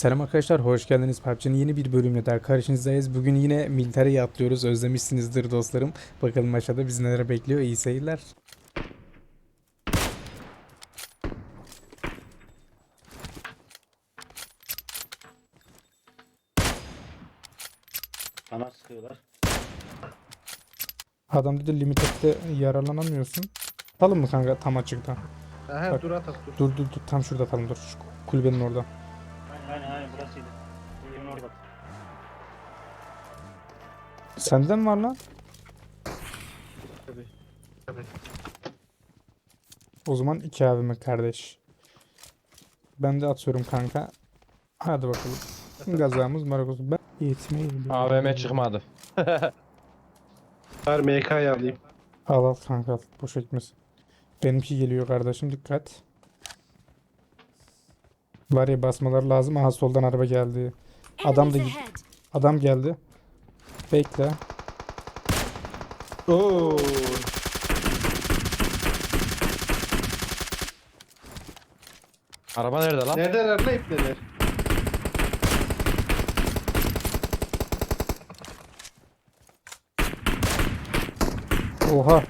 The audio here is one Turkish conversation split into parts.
Selam arkadaşlar, hoş geldiniz. PUBG'nin yeni bir bölümüyle daha karşınızdayız. Bugün yine militariye atlıyoruz. Özlemişsinizdir dostlarım. Bakalım aşağıda bizi neler bekliyor. İyi seyirler. Bana sıkıyorlar. Adam dedi limitette yararlanamıyorsun. Atalım mı kanka tam açıkta? Aha Bak. dur at at dur. Dur dur dur tam şurada atalım dur. Şu kulübenin orada. Burasıydı. Yemin orada. Senden var lan. Tabii. O zaman iki abime kardeş. Ben de atıyorum kanka. Hadi bakalım. Gazamız marakos. Ben yetmeyi AVM çıkmadı. Var MK'yı alayım. Al al kanka al. Boş gitmesin. Benimki geliyor kardeşim dikkat. Var ya basmalar lazım. Aha soldan araba geldi. Adam da. Adam geldi. Bekle. Oo. Araba nerede lan? Neredeler lan ipneler? Oha.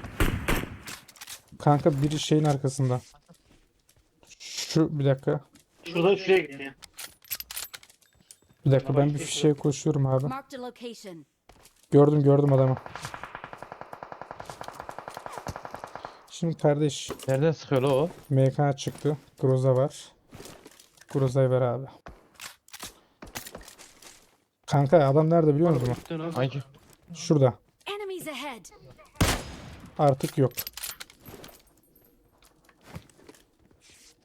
Kanka biri şeyin arkasında. Şu bir dakika. Şurada şuraya gitti. Bir dakika ben bir fişeye koşuyorum abi. Marked a location. Gördüm gördüm adamı. Şimdi kardeş Nereden sıkıyor lan o? MK çıktı. Groza var. Groza'yı ver abi. Kanka adam nerede biliyor musun? Hangi? Şurada. Enemies ahead. Artık yok.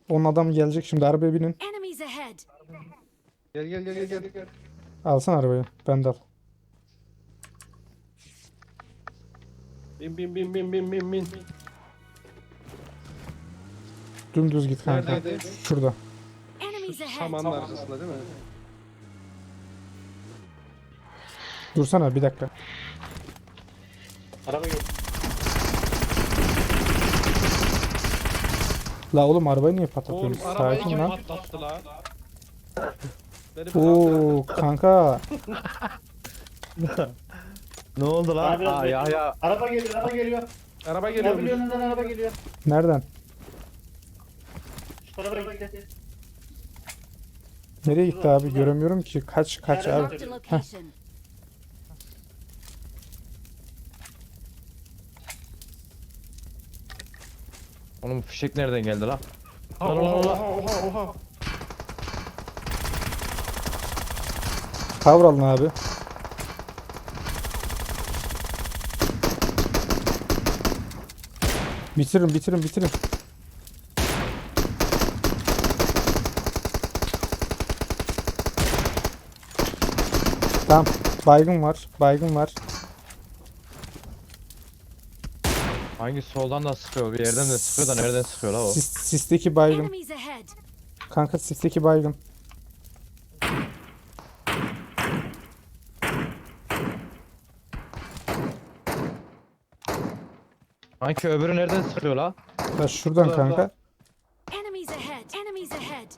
Onun adam gelecek şimdi arabaya binin. Enemies ahead. Gel gel gel gel gel. gel. Alsana arabayı. Ben de al. Bin bin bin bin bin bin bin. Dümdüz git kanka. Neredeydi? Şurada. Enemies ahead. Samanın arkasında değil mi? Dursana bir dakika. Araba yok. La oğlum arabayı niye Oğlum patlatıyorsun? arabayı Sakin kim lan. patlattı lan? Beni Oo kanka. Ne oldu Bana lan? biraz Aa bekle. ya ya. Araba geliyor, araba geliyor. Araba Ne geliyormuş. biliyorsun lan araba geliyor. Nereden? Şu tarafa gitti. Nereye gitti abi? Göremiyorum ki. Kaç kaç abi. Marked a location. Onun fişek nereden geldi lan? Oha oha oha oha. Cover alın abi. Bitirin bitirin bitirin. Tamam. Baygın var. Baygın var. Hangi soldan da sıkıyor? Bir yerden de sıkıyor da nereden sıkıyor la o? Sis, sisteki baygın. Enemies ahead. Kanka sisteki baygın. Hangi öbürü nereden sıkıyor la? Ya şuradan dur. kanka. Enemies ahead. Enemies ahead.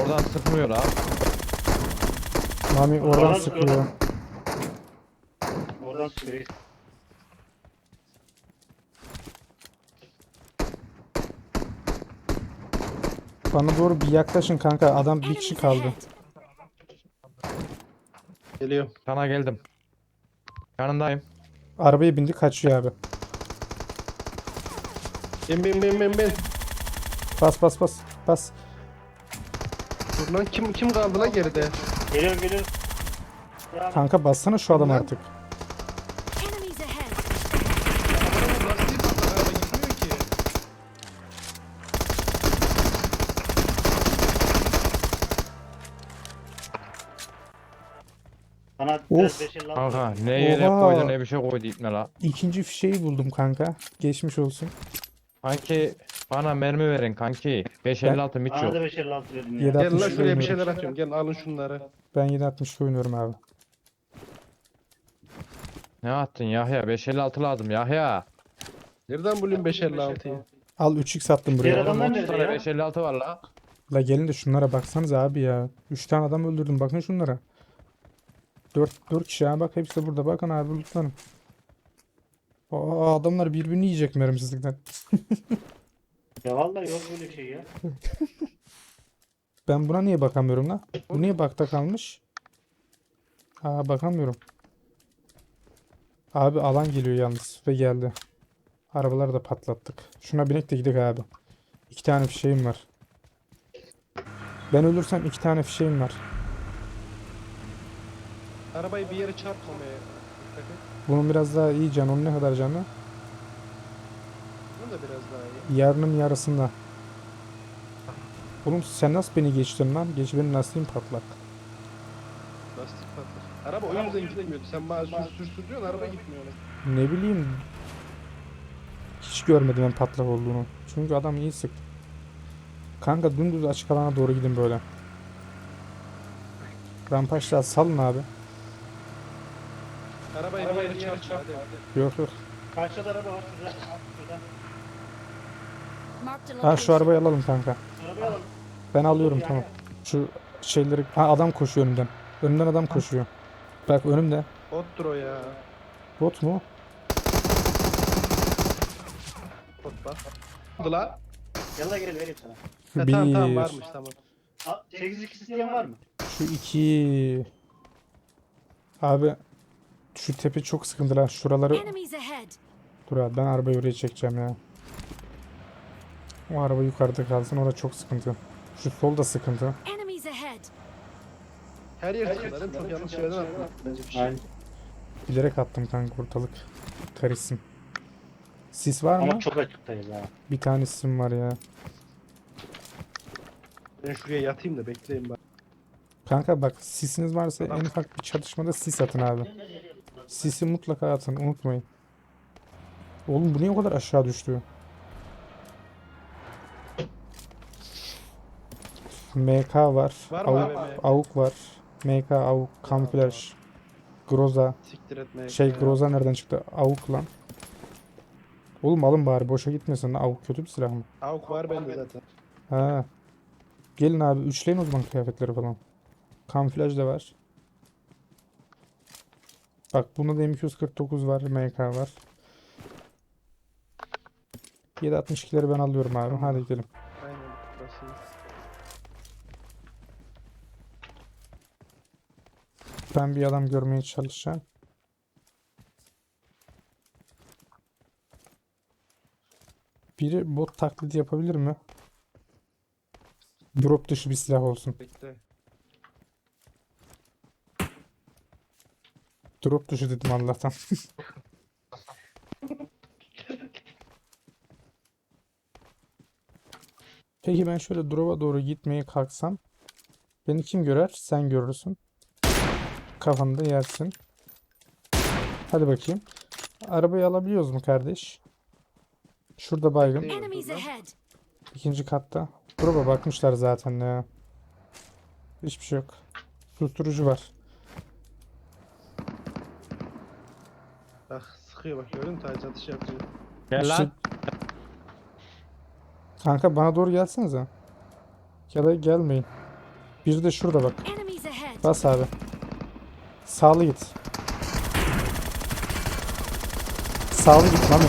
Oradan sıkmıyor la. Mami oradan Oradan sıkıyor. sıkıyor. Oradan sıkıyor. Bana doğru bir yaklaşın kanka. Adam bir kişi kaldı. ahead. Geliyorum. Sana geldim. Yanındayım. Arabaya bindi kaçıyor abi. Bin bin bin bin bin. Bas bas bas. Bas. Dur lan kim kim kaldı lan geride? Geliyor geliyor. Ya, Kanka bassana şu adam artık. Bana Of. Kanka ne yere Oha. koydu ne bir şey koydu ipne la. İkinci fişeği buldum kanka. Geçmiş olsun. Kanki bana mermi verin kanki. 556 miç Bana yok. da beş elli altı verdin ya. Yedi- Gel lan 60 şuraya bir oynuyorum. şeyler atıyorum. Gel alın şunları. Ben 7.60 oynuyorum abi. Ne attın Yahya? 556 lazım Yahya. Nereden bulayım 556'yı? Al 3x attım Diğer buraya. adamlar 30 nerede tane ya? 556 var la. La gelin de şunlara baksanıza abi ya. 3 tane adam öldürdüm bakın şunlara. 4 4 kişi ha bak hepsi burada bakın abi lütfen. Aa adamlar birbirini yiyecek mermisizlikten. Ya vallahi yok böyle şey ya. Ben buna niye bakamıyorum lan? Bu niye bakta kalmış? Aa bakamıyorum. Abi alan geliyor yalnız ve geldi. Arabaları da patlattık. Şuna binek de gidelim abi. İki tane fişeğim var. Ben ölürsem iki tane fişeğim var. Arabayı bir yere çarpmamaya dikkat et. Bunun biraz daha iyi canı. Onun ne kadar canı? Bunun da biraz daha iyi. Yarının yarısında. Oğlum sen nasıl beni geçtin lan? Geç benim lastiğim patlak. Lastik patlar. Araba o yüzden gitmiyordu. Sen bana sür sür sür diyorsun araba gitmiyor. Ne bileyim. Hiç görmedim ben patlak olduğunu. Çünkü adam iyi sıktı. Kanka dümdüz açık alana doğru gidin böyle. Rampaçlar salın abi. Arabayı bir yere çarpma hadi. Yok yok. Karşıda araba var şurada. Şurada. Marked a Ha şu location. arabayı alalım kanka. Arabayı alalım. Ben alıyorum tamam. Şu şeyleri... Ha adam koşuyor önümden. Önümden adam koşuyor. Bak önümde. Bottur o ya. Bot mu? Bot bak. Oldu la. Gel la gel vereyim sana. Ha, tamam tamam Bir. varmış tamam. 8 2 isteyen var mı? Şu iki... Abi şu tepe çok sıkıntı lan. Şuraları. Dur abi ben arabayı oraya çekeceğim ya. O araba yukarıda kalsın orada çok sıkıntı. Şu sol da sıkıntı. Her yer sıkılarım çok yanlış yerden attım. Bence bir şey. Aynen. Bilerek attım kanka ortalık. Karışsın. Sis var mı? Ama çok açıktayız ha. Bir tane sisim var ya. Ben şuraya yatayım da bekleyin bak. Kanka bak sisiniz varsa en ufak bir çatışmada sis atın abi. Sisi mutlaka atın unutmayın. Oğlum bu niye o kadar aşağı düştü? MK var. Var Avuk, AVM? avuk var. MK, avuk, kamuflaj, groza. Şey groza nereden çıktı? Avuk lan. Oğlum alın bari boşa gitmesin. Avuk kötü bir silah mı? Avuk var bende zaten. Ha. Gelin abi üçleyin o zaman kıyafetleri falan. Kamuflaj da var. Bak bunda da M249 var, MK var. 7.62'leri ben alıyorum abi. Hadi gidelim. Aynen burası. iyi. Ben bir adam görmeye çalışacağım. Biri bot taklidi yapabilir mi? Drop dışı bir silah olsun. Bekle. Drop dışı dedim Allah'tan. Peki ben şöyle drop'a doğru gitmeye kalksam beni kim görer? Sen görürsün. Kafanda yersin. Hadi bakayım. Arabayı alabiliyoruz mu kardeş? Şurada baygın. İkinci katta. Drop'a bakmışlar zaten ya. Hiçbir şey yok. Susturucu var. Bak sıkıyor bak gördün mü? Taç atış yapıyor. Gel lan. Kanka bana doğru gelsenize. Ya da gelmeyin. Bir de şurada bak. Enemies ahead. Bas abi. Sağlı git. Sağlı git Mami.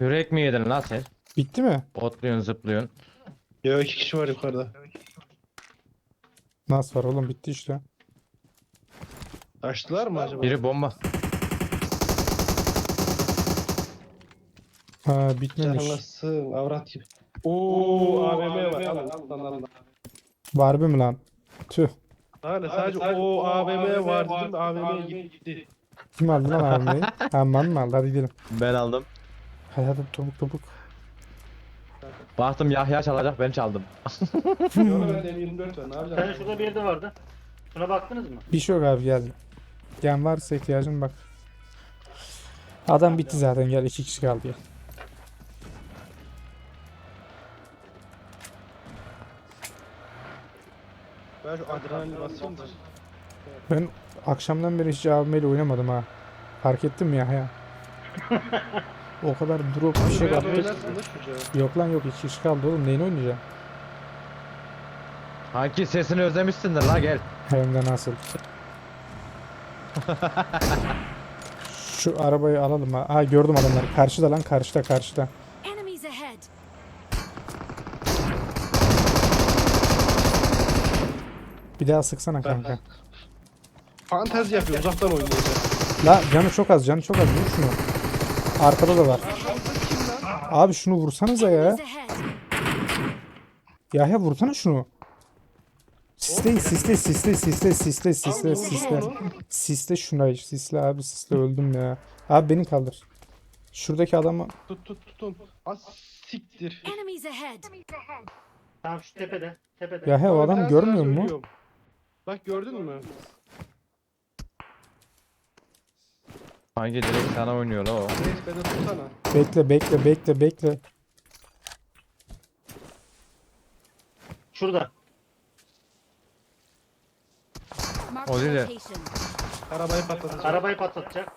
Yürek mi yedin lan sen? Bitti mi? Otluyorsun zıplıyorsun. Yo iki kişi var yukarıda. Nasıl var oğlum bitti işte. Açtılar mı acaba? Biri bomba. Ha bitmemiş. Canlasın avrat gibi. Oo AVM var. Alın alın alın. Harbi mi lan? Tüh. Hala sadece o AVM var dedim AVM gitti. Kim aldı lan AVM'yi? Aman mı aldı? Hadi gidelim. Ben aldım. Hadi topuk topuk. Baktım Yahya çalacak ben çaldım. Yok bende M24 var ne Sen yapacağım? şurada bir yerde vardı. Şuna baktınız mı? Bir şey yok abi geldi. Gen varsa ihtiyacın bak. Adam bitti zaten gel iki kişi kaldı ya. Ben şu adrenalin basayım da. Ben akşamdan beri hiç AVM'yle oynamadım ha. Fark ettin mi ya? O kadar drop bir şey Böyle attı. oynarsın da çocuğa. Yok lan yok iki kişi kaldı oğlum. Neyini oynayacağım? Hangi sesini özlemişsindir la gel. Hem de nasıl? Şu arabayı alalım ha. Ha gördüm adamları. Karşıda lan karşıda karşıda. Enemies ahead. Bir daha sıksana kanka. Fantezi yapıyor uzaktan oynuyor. La canı çok az canı çok az. Vur şunu. Arkada da var. Abi şunu vursanıza ya. Ahead. Yahya vursana şunu. Sisle sisle sisle sisle sisle sisle sisle. Sisle şuna sisle abi sisle öldüm ya. Abi beni kaldır. Şuradaki adamı Tut tut tutun. Az siktir. Tamam şu tepede. Tepede. Yahya o Abi, adam görmüyor mu? Bak gördün mü? Hangi direkt sana oynuyor la o. Reis beni tutsana. Bekle bekle bekle bekle. Şurada. Mark O değil de. location. Arabayı patlatacak. Arabayı patlatacak.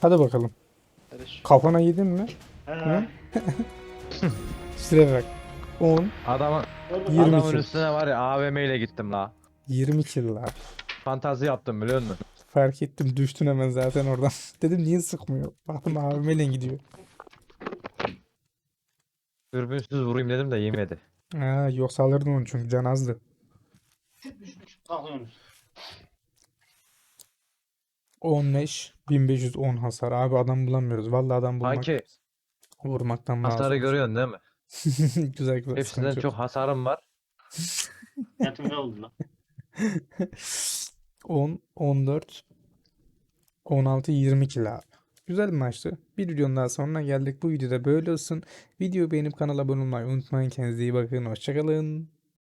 Hadi bakalım. Kafana yedin mi? He. Süre bak. 10, Adamın, Dur, Yirmi adamın kill. üstüne var ya AVM ile gittim la. 20 kill la. Fantazi yaptım biliyor musun? Fark ettim düştün hemen zaten oradan. Dedim niye sıkmıyor? Baktım AVM'yle gidiyor. Dürbünsüz vurayım dedim de yemedi. Ha, yoksa alırdın onu çünkü can azdı. Kalkıyorsunuz. 15, 1510 hasar. Abi adam bulamıyoruz. Vallahi adam bulmak, Sanki vurmaktan hasarı lazım. görüyorsun değil mi? Güzel güzel. Hepsinden çok hasarım var. Yatım ne oldu lan? 10, 14, 16, 20 kill abi. Güzel bir maçtı. Bir videonun daha sonuna geldik. Bu videoda böyle olsun. Videoyu beğenip kanala abone olmayı unutmayın. Kendinize iyi bakın. Hoşçakalın.